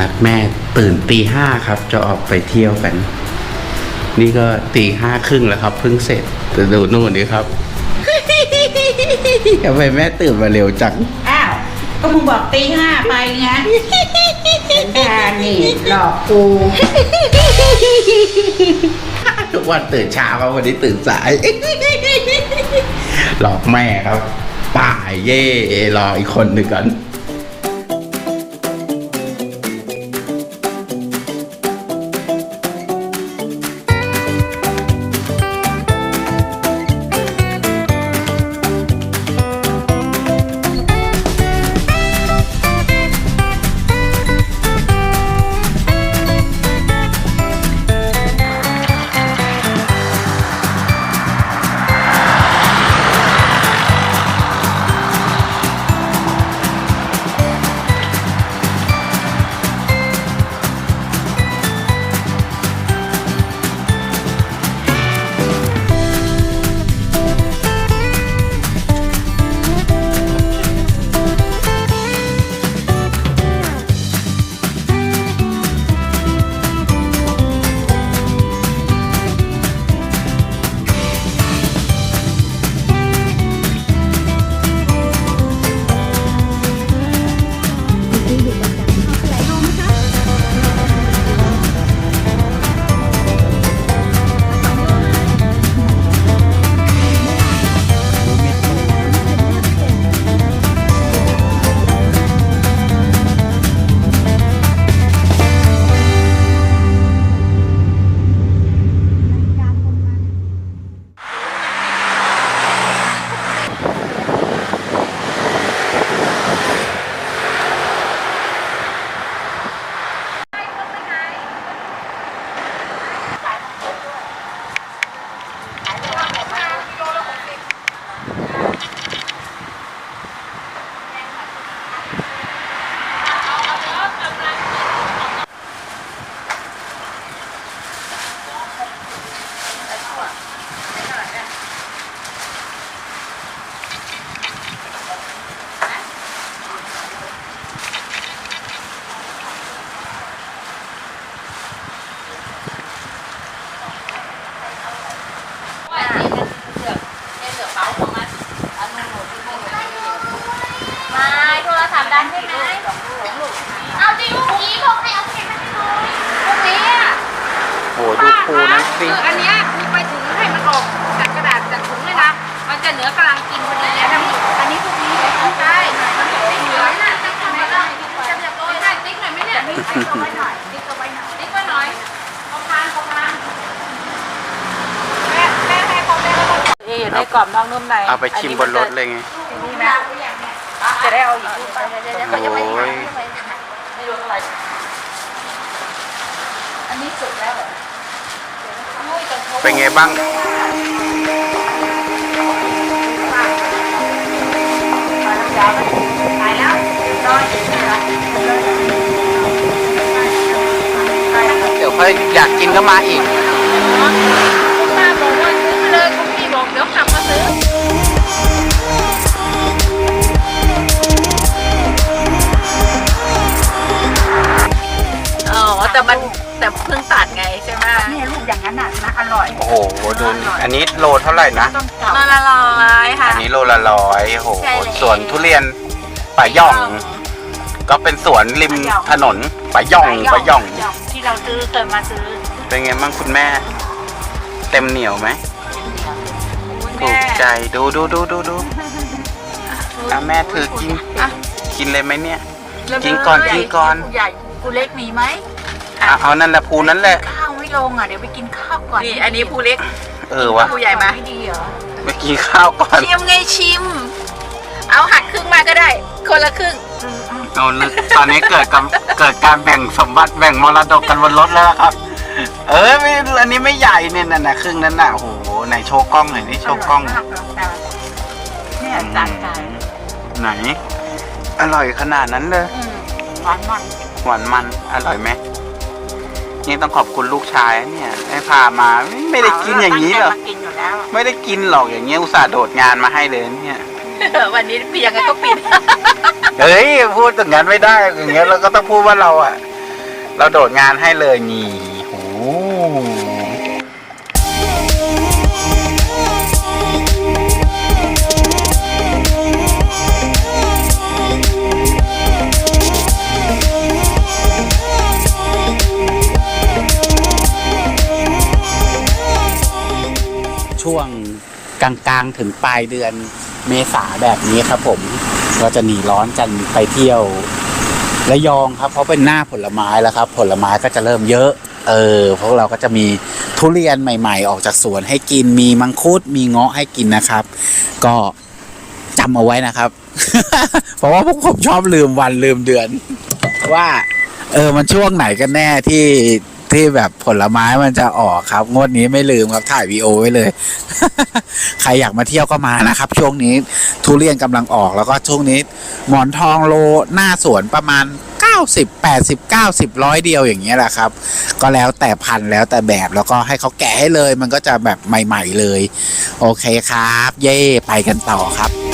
นัดแม่ตื่นตีห้าครับ จะออกไปเที่ยวกัน นี่ก็ตีห้าครึ่งแล้วครับเพิ่งเสร็จแต่ดูนู่นนี่ครับทำไมแม่ตื่นมาเร็วจัง อ้าว ก็มึงบอกตีห้าไปไงอ่านี่หลอกกูทุกวันตื่นเช้าครับวันนี้ตื่นสาย หลอกแม่ครับป่ายเย่รออีกคนหนึ่งก่อน ทรศัพท์ดันใช่ไหมเอาจริงพรุ่งนี้พกให้เอาเก็บมาให้หน่อยพรุ่งนี้อะโอ้ดูปูนะสิ คืออันเนี้ยคือไปถึงให้มันออกจากกระดาษจากถุงเลยนะ มันจะเหนือกำลังกินพอดีแล้วอันนี้พรุ่งนี้ใช่มันจะไม่เหลือน่ะจะทำไม่ได้จะเรียบร้อยได้ติ๊กหน่อยไหมเนี่ยติ๊กเอาไว้หน่อยติ๊กเอาไว้หน่อยติ๊กไว้หน่อยเอาพานเอาพานแม่แม่ให้เขาแม่เขาเอ๊ะได้กรอบนอกนุ่มในเอาไปชิมบนรถเลยไงนี่นะ จะได้เอาอีกลูกไปโอ้ยวเขาจะไม่ทำไม่รู้อะไรอันนี้สุกแล้วเหรอเป็นไงบ้างตายแล้วนอนเดี๋ยวค่อยอยากกินก็มาอีก แต่มันแต่เพิ่งตัดไงใช่ไหมนี่ลูกอย่างนั้นน่ะนะอร่อย โอ้โหดูอันนี้โลเท่าไหร่นะ ต้องเก่า ละละร้อยค่ะ อันนี้โลละร้อยโอ้โหใช่แล้ว สวนทุเรียนป่าย่อง ก็เป็นสวนริมถนนป่าย่องป่าย่อง ที่เราซื้อเคยมาซื้อเป็นไงบ้างคุณแม่ เต็มเหนียวไหมถูกใจดูดูดูดูดูอะแม่ถือกิน กินเลยไหมเนี่ย กินก่อนกินก่อนผู้ใหญ่ผู้เล็กมีไหม เอาเอานั่นแหละภูนั่นแหละ ข้าวไม่ลงอะเดี๋ยวไปกินข้าวก่อนนี่อันนี้ผู้เล็กเออวะผู้ใหญ่มาไม่ดีเหรอไปกินข้าวก่อนชิมไงชิม เอาหักครึ่งมาก็ได้ คนละครึ่งเอาละตอนนี้เกิดกับเกิดการแบ่งสมบัติแบ่งมรดกกันบนรถแล้วครับ เออไม่อันนี้ไม่ใหญ่เนี่ยน่ะนะครึ่งนั้นน่ะโอ้โหไหนโชว์กล้องหน่อยนี่โชว์กล้องร่ยมากเลยแต่เนี่ยจานใจไหน อร่อยขนาดนั้นเลยอืมหวานมันหวานมันอร่อยไหม นี่ต้องขอบคุณลูกชายนะเนี่ยให้พามาไม่ไม่ได้กินอย่างนี้หรอกตั้ใจมากินอยู่แล้ว ไม่ได้กินหรอกอย่างเงี้ยอุตส่าห์โดดงานมาให้เลยเนี่ย วันนี้พี่ยังไงก็ปิด เฮ้ยพูดอย่างนั้นไม่ได้อย่างเงี้ยเราก็ต้องพูดว่าเราอะเราโดดงานให้เลยนี่ ลางๆ ถึงปลายเดือนเมษาแบบนี้ครับผมก็จะหนีร้อนกันไปเที่ยวระยองครับเพราะเป็นหน้าผลไม้แล้วครับ ผลไม้ก็จะเริ่มเยอะเออพวกเราก็จะมีทุเรียนใหม่ ๆ ออกจากสวนให้กินมีมังคุดมีเงาะให้กินนะครับ ก็จำเอาไว้นะครับ เพราะว่าพวกผมชอบลืมวันลืมเดือน ว่า เออมันช่วงไหนกันแน่ที่ ที่แบบผลไม้มันจะออกครับ งวดนี้ไม่ลืมครับถ่ายวีโอไว้เลย ใครอยากมาเที่ยวก็มานะครับ ช่วงนี้ทุเรียนกำลังออกแล้วก็ช่วงนี้ หมอนทองโลหน้าสวนประมาณ 90 80 90ร้อยเดียวอย่างเงี้ยแหละครับ ก็แล้วแต่พันแล้วแต่แบบแล้วก็ให้เขาแกะให้เลย มันก็จะแบบใหม่ ๆเลย โอเคครับ เย่ไปกันต่อครับ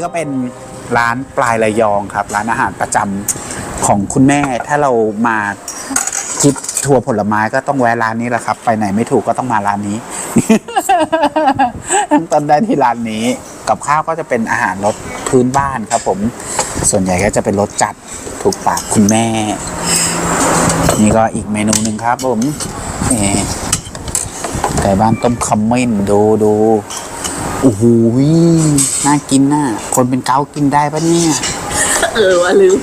นี่ก็เป็นร้านปลายระยองครับ ร้านอาหารประจำของคุณแม่ ถ้าเรามาทริปทัวร์ผลไม้ก็ต้องแวะร้านนี้แหละครับ ไปไหนไม่ถูกก็ต้องมาร้านนี้ ตั้งต้นได้ที่ร้านนี้ กับข้าวก็จะเป็นอาหารรสพื้นบ้านครับ ผม ส่วนใหญ่ก็จะเป็นรสจัดถูกปากคุณแม่ นี่ก็อีกเมนูหนึ่งครับ ผมนี่ไก่บ้านต้มขมิ้นดูดู โอ้โหน่ากินน่ะ คนเป็นเกาต์กินได้ปะเนี่ย เออว่าลืม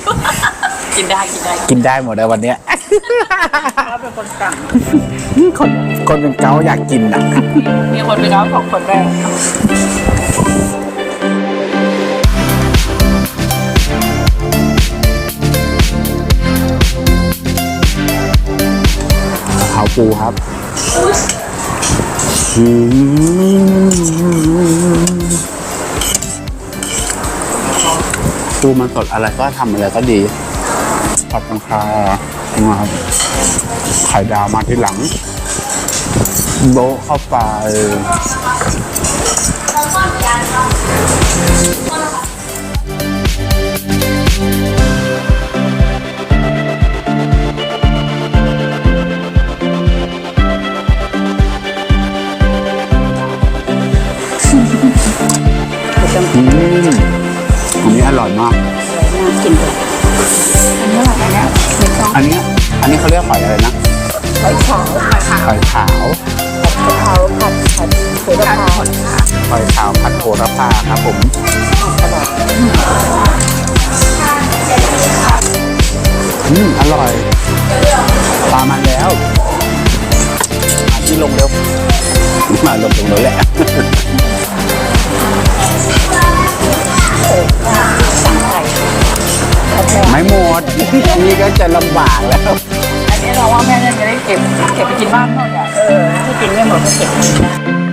กินได้กินได้กินได้หมดเลยวันเนี้ยเขาเป็นคนสั่งคนคนเป็นเกาต์อยากกินอะ มีคนเป็นเขาของคนแรกเอาปูครับ อืมปูมันสดอะไรก็ทำอะไรก็ดีขอบคุณค่ะนะครับไข่ดาวมาที่หลัง โบเข้าไป อันนี้อร่อยมาก กินเลยอันนี้อะไรนะไม่ต้องอันนี้อันนี้เขาเรียกหอยอะไรนะไข่ขาวไข่ขาวหอยขาวกะเพราผัดผัดโขระพาหอยขาวผัดโหระพาครับผมอืมอร่อยปลามันแล้วมาที่ลงเร็วมาลงตรงนี้แหละ ไม่หมด นี่ก็จะลำบากแล้ว อันนี้เราว่าแม่น่าจะได้เก็บเก็บไปกินบ้านหมดอะเออถ้ากินไม่หมดก็เก็บ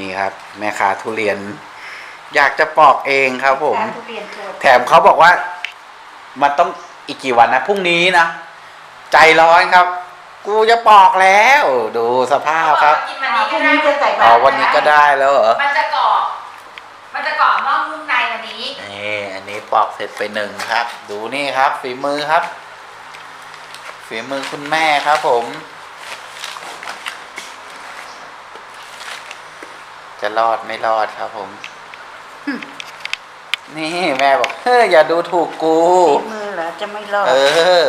นี่ครับ แม่ค้าทุเรียน อยากจะปอกเองครับ ผม ทุเรียนโทษแถมเขาบอกว่า มันต้องอีกกี่วันนะพรุ่งนี้นะใจร้อนครับ กูจะปอกแล้ว ดูสภาพครับกินวันนี้พก็รุ่งได้นี้จะใส่อ๋บาอตรวันนี้ก็ได้แล้วเหรอมันจะกรอบมันจะกรอบนอกนุ่มในวันนี้นี่อันนี้ปอกเสร็จไปหนึ่งครับ ดูนี่ครับ ฝีมือครับ ฝีมือคุณแม่ครับ ผม จะรอดไม่รอดครับ ผม นี่แม่บอกเฮ้ยอย่าดูถูกกูฝีมือเหรอจะไม่รอด เออ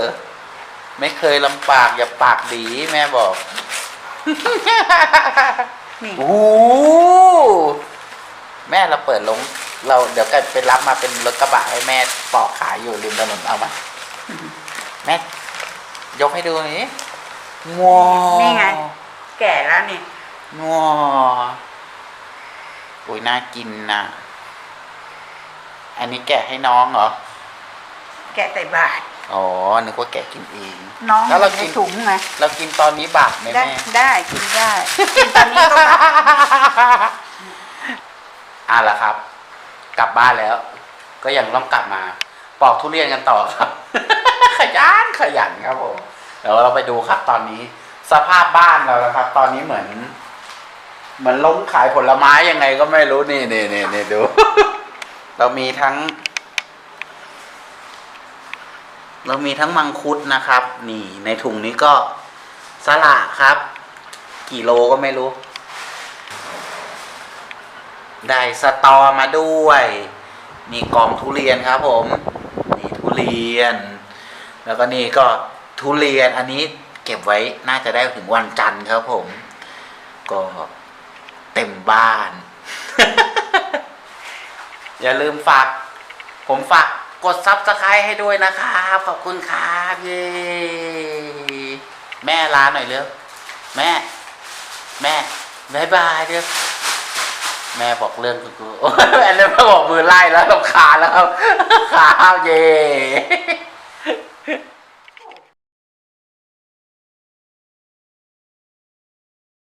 ไม่เคยลำปาก อย่าปากดี แม่บอกนี่โอ้โหแม่เราเปิดลง เราเดี๋ยวกันไปรับมาเป็นรถกระบะให้แม่ปอกขายอยู่ริมถนนเอามาแม่ยกให้ดูหน่อยว้าวนี่ไง แก่แล้วนี่ว้าวโอ้ ยน่ากินนะอันนี้แกะให้น้องเหรอ แก่ใส่บาตรอ๋อ นึกว่าแกะกินเอง น้องแล้วเราในกินถุงไงเรากินตอนนี้บาปไหมได้แม่ได้กินได้กินตอนนี้ก็บาปอะละครับ กลับบ้านแล้ว ก็ยังต้องกลับมา ปอกทุเรียนกันต่อครับ ขยันขยันครับผมเดี๋ยวเราไปดูครับตอนนี้ สภาพบ้านเรานะครับ ตอนนี้เหมือนเห มือนล้มขายผลไม้ยังไงก็ไม่รู้นี่นี่นี่นี่ดู เรามีทั้ง เรามีทั้งมังคุดนะครับ นี่ในถุงนี้ก็สละครับ กี่โลก็ไม่รู้ ได้สตอมาด้วยมีกล่องทุเรียนครับ ผมนี่ทุเรียน แล้วก็นี่ก็ทุเรียนอันนี้เก็บไว้น่าจะได้ถึงวันจันทร์ครับผม ก็ เต็มบ้าน อย่าลืมฝาก ผมฝากกดซับสไครต์ให้ด้วยนะครับ ขอบคุณครับเย้แม่ลาหน่อยเร็วแม่ แม่บายบายเด้อแม่บอกเรื่องกูกูโอ้ยอันนี้แม่บอกมือไล่แล้วรำคาแล้วครับขาเย่